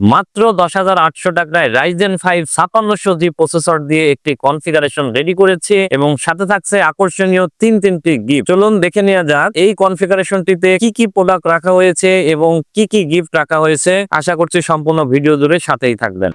মাত্র দশ হাজার আটশো টাকায় রাইজেন ফাইভ ছাপান্নশো জি প্রসেসর দিয়ে একটি কনফিগারেশন রেডি করেছে এবং সাথে থাকছে আকর্ষণীয় তিন তিনটি গিফট চলুন দেখে নেওয়া যাক এই কনফিগারেশনটিতে কি কি প্রোডাক্ট রাখা হয়েছে এবং কি কি গিফট রাখা হয়েছে। আশা করছি সম্পূর্ণ ভিডিও জুড়ে সাথেই থাকবেন।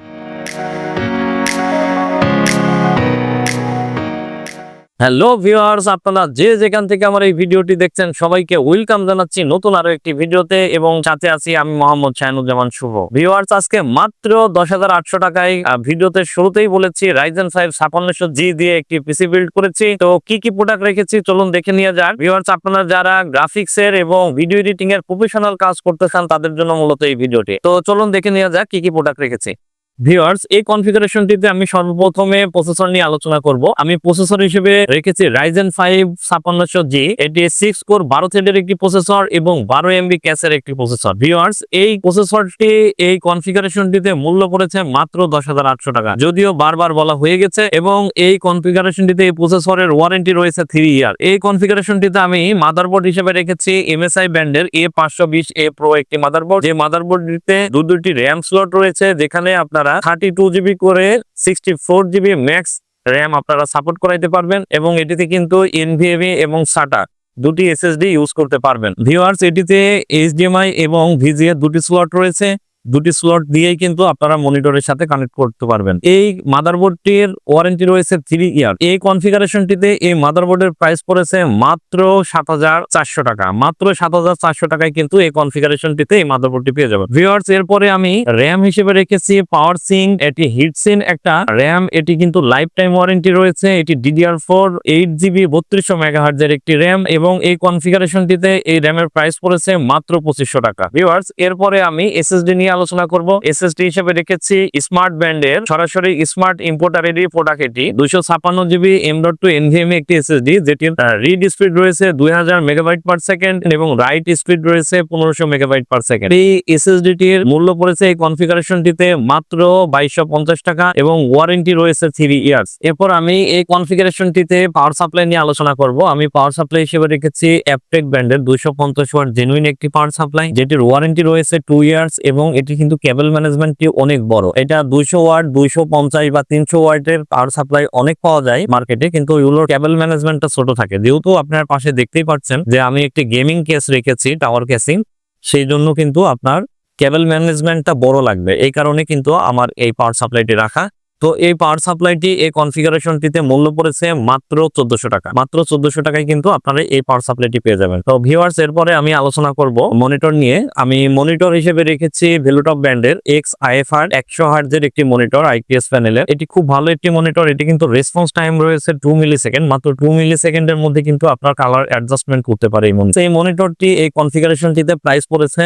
হ্যালো ভিউয়ার্স, আপনারা যে যেখান থেকে আমার এই ভিডিওটি দেখছেন, সবাইকে ওয়েলকাম জানাচ্ছি নতুন আরও একটি ভিডিওতে এবং সাথে আছি আমি মোহাম্মদ শাহিনুজ্জামান শুভ। ভিউয়ার্স, আজকে মাত্র দশ আটশো টাকায় ভিডিওতে শুরুতেই বলেছি রাইজেন ফাইভ ছাপান্নশো জি দিয়ে একটি পিসি বিল্ড করেছি। তো কি কি প্রোডাক্ট রেখেছি, চলুন দেখে নিয়ে যাক। ভিউয়ার্স, আপনারা যারা গ্রাফিক্স এর এবং ভিডিও এডিটিং এর প্রফেশনাল কাজ করতে চান, তাদের জন্য মূলত এই ভিডিওটি। তো চলুন দেখে নিয়ে যাক কি কি প্রোডাক্ট রেখেছি। ভিউয়ার্স এই কনফিগারেশনটিতে আমি সর্বপ্রথমে প্রসেসর নিয়ে আলোচনা করব। আমি প্রসেসর হিসেবে রেখেছি রাইজেন ফাইভ ছাপান্নশো জি এটি সিক্স কোর বারো থ্রেডের একটি প্রসেসর এবং বারো এমবি ক্যাসের একটি প্রসেসর ভিউয়ার্স এই প্রসেসরটি এই কনফিগারেশনটিতে মূল্য পড়েছে মাত্র দশ হাজার আটশো টাকা। যদিও বারবার বলা হয়ে গেছে এবং এই কনফিগারেশনটিতে এই প্রসেসরের ওয়ারেন্টি রয়েছে থ্রি ইয়ার এই কনফিগারেশনটিতে আমি মাদারবোর্ড হিসেবে রেখেছি এমএসআই ব্যান্ডের এ পাঁচশো বিশ এ প্রো একটি মাদারবোর্ড যে মাদারবোর্ডটিতে দু দুটি র্যাম স্লট রয়েছে, যেখানে আপনারা থার্টি টু জিবি করে sixty four GB max RAM আপনারা সাপোর্ট করাইতে পারবেন এবং এটিতে কিন্তু এনভিএমি এবং সাটা দুটি এসএসডি ইউজ করতে পারবেন। ভিওয়ার্স এটিতে এইচডিএমআই এবং ভিজিএ দুটি স্লট রয়েছে। দুটি স্লট দিয়েই কিন্তু আপনারা মনিটরের সাথে কানেক্ট করতে পারবেন। এই মাদারবোর্ডটির ওয়ারেন্টি রয়েছে থ্রি ইয়ার এই কনফিগারেশনটিতে এই মাদারবোর্ডের প্রাইস পড়েছে মাত্র সাত হাজার চারশো টাকা। মাত্র সাত হাজার চারশো টাকায় কিন্তু এই কনফিগারেশনটিতে এই মাদারবোর্ডটি পেয়ে যাবেন। ভিউয়ার্স এরপরে আমি র্যাম হিসেবে রেখেছি পাওয়ার সিং এটি হিটসিন একটা র্যাম এটি কিন্তু লাইফ টাইম ওয়ারেন্টি রয়েছে, এটি ডিডিআর ফোর এইট জিবি বত্রিশশো মেগাহার্জের একটি র্যাম এবং এই কনফিগারেশনটিতে এই র্যামের প্রাইস পড়েছে মাত্র পঁচিশশো টাকা। ভিওয়ার্স এরপরে আমি এসএসডি নিয়ে আলোচনা করব। এসএসডি হিসেবে রেখেছি স্মার্ট ব্যান্ডের সরাসরি স্মার্ট ইম্পোর্টারেরই প্রোডাক্ট এটি। দুইশো ছাপান্ন GB M dot two NVMe একটি এসএসডি, যেটির রিড স্পিড রয়েছে দুই হাজার মেগাবাইট পার সেকেন্ড এবং রাইট স্পিড রয়েছে পনেরোশো মেগাবাইট পার সেকেন্ড এই এসএসডি টির মূল্য পড়েছে এই কনফিগারেশনটিতে মাত্র বাইশশো পঞ্চাশ টাকা এবং ওয়ারেন্টি রয়েছে থ্রি ইয়ার্স এরপর আমি এই কনফিগারেশনটিতে পাওয়ার সাপ্লাই নিয়ে আলোচনা করব। আমি পাওয়ার সাপ্লাই হিসেবে রেখেছি অ্যাপটেক ব্র্যান্ডের দুইশো পঞ্চাশ ওয়াট জেনুইন একটি পাওয়ার সাপ্লাই যেটির ওয়ারেন্টি রয়েছে টু ইয়ার্স এবং এটি কিন্তু কেবল ম্যানেজমেন্টটি অনেক বড়। এটা দুইশো ওয়ার্ড দুইশো পঞ্চাশ বা তিনশো ওয়াটের পাওয়ার সাপ্লাই অনেক পাওয়া যায় মার্কেটে, কিন্তু ওইগুলোর কেবল ম্যানেজমেন্টটা ছোট থাকে। যেহেতু আপনার পাশে দেখতেই পাচ্ছেন যে আমি একটি গেমিং কেস রেখেছি, টাওয়ার কেসিং, সেই জন্য কিন্তু আপনার কেবল ম্যানেজমেন্টটা বড় লাগবে। এই কারণে কিন্তু আমার এই পাওয়ার সাপ্লাইটি রাখা তো এই পাওয়ার সাপ্লাইটি এই কনফিগারেশনটিতে মূল্য পড়েছে মাত্র চোদ্দশো টাকা। মাত্র চোদ্দশো টাকায় কিন্তু আপনারা এই পাওয়ার সাপ্লাইটি পেয়ে যাবেন। তো ভিউয়ার্স এরপরে আমি আলোচনা করব মনিটর নিয়ে। আমি মনিটর হিসেবে রেখেছি ভেলুটপ ব্র্যান্ডের এক্স আইএফআর একশো হার্জের একটি মনিটর আইপিএস প্যানেলের এটি খুব ভালো একটি মনিটর এটি কিন্তু রেসপন্স টাইম রয়েছে টু মিলি সেকেন্ড মাত্র টু মিলি সেকেন্ডের মধ্যে কিন্তু আপনার কালার অ্যাডজাস্টমেন্ট করতে পারে এই মনিটর এই মনিটরটি এই কনফিগারেশনটিতে প্রাইস পড়েছে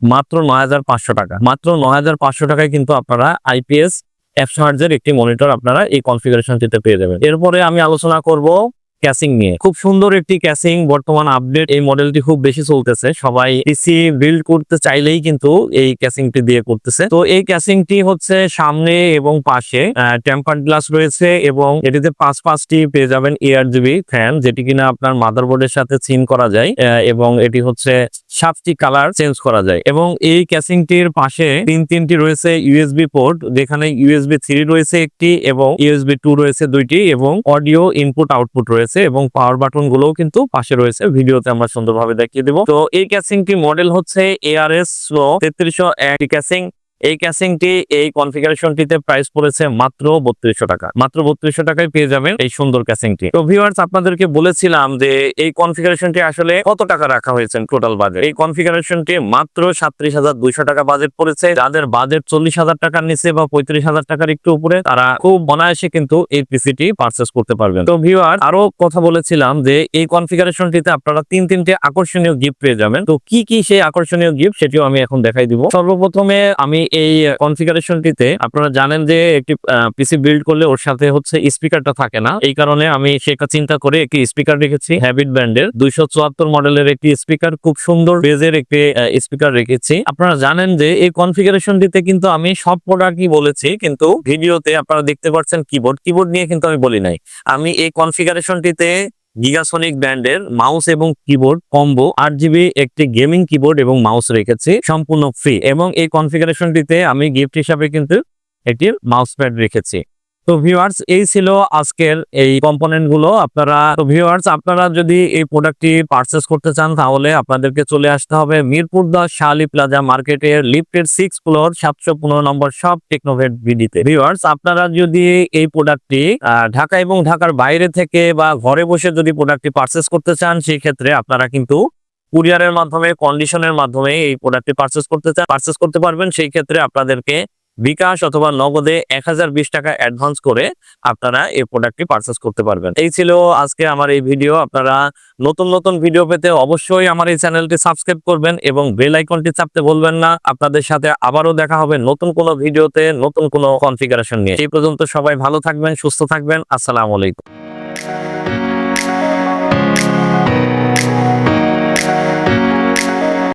মাত্র নয় হাজার পাঁচশো টাকা। মাত্র নয় হাজার পাঁচশো টাকায় কিন্তু আপনারা আইপিএস একশো হার্জের একটি মনিটর আপনারা এই কনফিগারেশনটিতে পেয়ে যাবেন। এরপরে আমি আলোচনা করব ক্যাসিং নিয়ে। খুব সুন্দর একটি ক্যাসিং বর্তমান আপডেট এই মডেলটি খুব বেশি চলতেছে। সবাই পিসি বিল্ড করতে চাইলেই কিন্তু এই ক্যাসিংটি দিয়ে করতেছে। তো এই ক্যাসিংটি হচ্ছে সামনে এবং পাশে টেম্পার গ্লাস রয়েছে এবং এটিতে পাঁচ পাঁচটি পেয়ে যাবেন এয়ার জিবি ফ্যান যেটি কিনা আপনার মাদার মাদারবোর্ডের সাথে সিন করা যায় এবং এটি হচ্ছে সাতটি কালার চেঞ্জ করা যায়। এবং এই ক্যাসিংটির পাশে তিন তিনটি রয়েছে ইউএসবি পোর্ট যেখানে ইউএসবি থ্রি রয়েছে একটি এবং ইউএসবি টু রয়েছে দুইটি এবং অডিও ইনপুট আউটপুট রয়েছে। এবং পাওয়ার বাটন গুলোও কিন্তু পাশে রয়েছে। ভিডিওতে আমরা সুন্দরভাবে দেখিয়ে দিব। তো এই ক্যাসিংটি মডেল হচ্ছে এআরএস তেত্রিশশো এক। ক্যাসিং এই ক্যাসিংটি এই কনফিগারেশনটিতে প্রাইস পড়েছে মাত্র বত্রিশশো টাকা। মাত্র বত্রিশশো টাকায় পেয়ে যাবেন এই সুন্দর ক্যাসিংটি তো ভিউয়ার্স আপনাদেরকে বলেছিলাম যে এই কনফিগারেশনটি আসলে কত টাকা রাখা হয়েছে টোটাল বাজেট এই কনফিগারেশনটি মাত্র সাত্রিশ হাজার দুইশো টাকা বাজেট পড়েছে। যাদের বাজেট চল্লিশ হাজার টাকার নিচে বা পঁয়ত্রিশ হাজার টাকার একটু উপরে, তারা খুব অনায়াসে কিন্তু এই পিসিটি পারচেস করতে পারবেন। তো ভিউয়ার আরও কথা বলেছিলাম যে এই কনফিগারেশনটিতে আপনারা তিন তিনটে আকর্ষণীয় গিফট পেয়ে যাবেন। তো কি কি সেই আকর্ষণীয় গিফট সেটিও আমি এখন দেখাই দিব। সর্বপ্রথমে আমি এই কনফিগারেশনটিতে আপনারা জানেন যে একটি পিসি বিল্ড করলে ওর সাথে হচ্ছে স্পিকারটা থাকে না। এই কারণে আমি সেটা চিন্তা করে একটি স্পিকার রেখেছি হ্যাবিট ব্র্যান্ডের দুইশো মডেলের একটি স্পিকার খুব সুন্দর বেজের একটি স্পিকার রেখেছি। আপনারা জানেন যে এই কনফিগারেশনটিতে কিন্তু আমি সব প্রোডাক্টই বলেছি, কিন্তু ভিডিওতে আপনারা দেখতে পাচ্ছেন কিবোর্ড কিবোর্ড নিয়ে কিন্তু আমি বলি নাই। আমি এই কনফিগারেশনটিতে গিগাসনিক ব্র্যান্ডের মাউস এবং কিবোর্ড কম্বো আট জিবি একটি গেমিং কিবোর্ড এবং মাউস রেখেছি, সম্পূর্ণ ফ্রি এবং এই কনফিগারেশনটিতে আমি গিফট হিসাবে কিন্তু একটি মাউস প্যাড রেখেছি। তো ভিউয়ার্স এই ছিল আজকের এই কম্পোনেন্টগুলো। আপনারা, তো ভিউয়ার্স আপনারা যদি এই প্রোডাক্টটি পারচেস করতে চান, তাহলে আপনাদেরকে চলে আসতে হবে মিরপুর দশ শালি প্লাজা মার্কেটের লিফটের সিক্স ফ্লোর সাতশো পনেরো নম্বর সব টেকনোভেট বিডিতে ভিউয়ার্স আপনারা যদি এই প্রোডাক্টটি ঢাকা এবং ঢাকার বাইরে থেকে বা ঘরে বসে যদি প্রোডাক্টটি পারচেস করতে চান সেই ক্ষেত্রে আপনারা কিন্তু কুরিয়ারের মাধ্যমে কন্ডিশনের মাধ্যমে এই প্রোডাক্টটি পারচেস করতে চান পারচেস করতে পারবেন। সেই ক্ষেত্রে আপনাদেরকে বিকাশ অথবা নগদে এক হাজার বিশ টাকা অ্যাডভান্স করে আপনারা এই প্রোডাক্টটি পারচেস করতে পারবেন। এই ছিল আজকে আমার এই ভিডিও আপনারা নতুন নতুন ভিডিও পেতে অবশ্যই আমার এই চ্যানেলটি সাবস্ক্রাইব করবেন এবং বেল আইকনটি চাপতে বলবেন না। আপনাদের সাথে আবারও দেখা হবে নতুন কোনো ভিডিওতে নতুন কোনো কনফিগারেশন নিয়ে। এই পর্যন্ত সবাই ভালো থাকবেন, সুস্থ থাকবেন। আসসালাম আলাইকুম।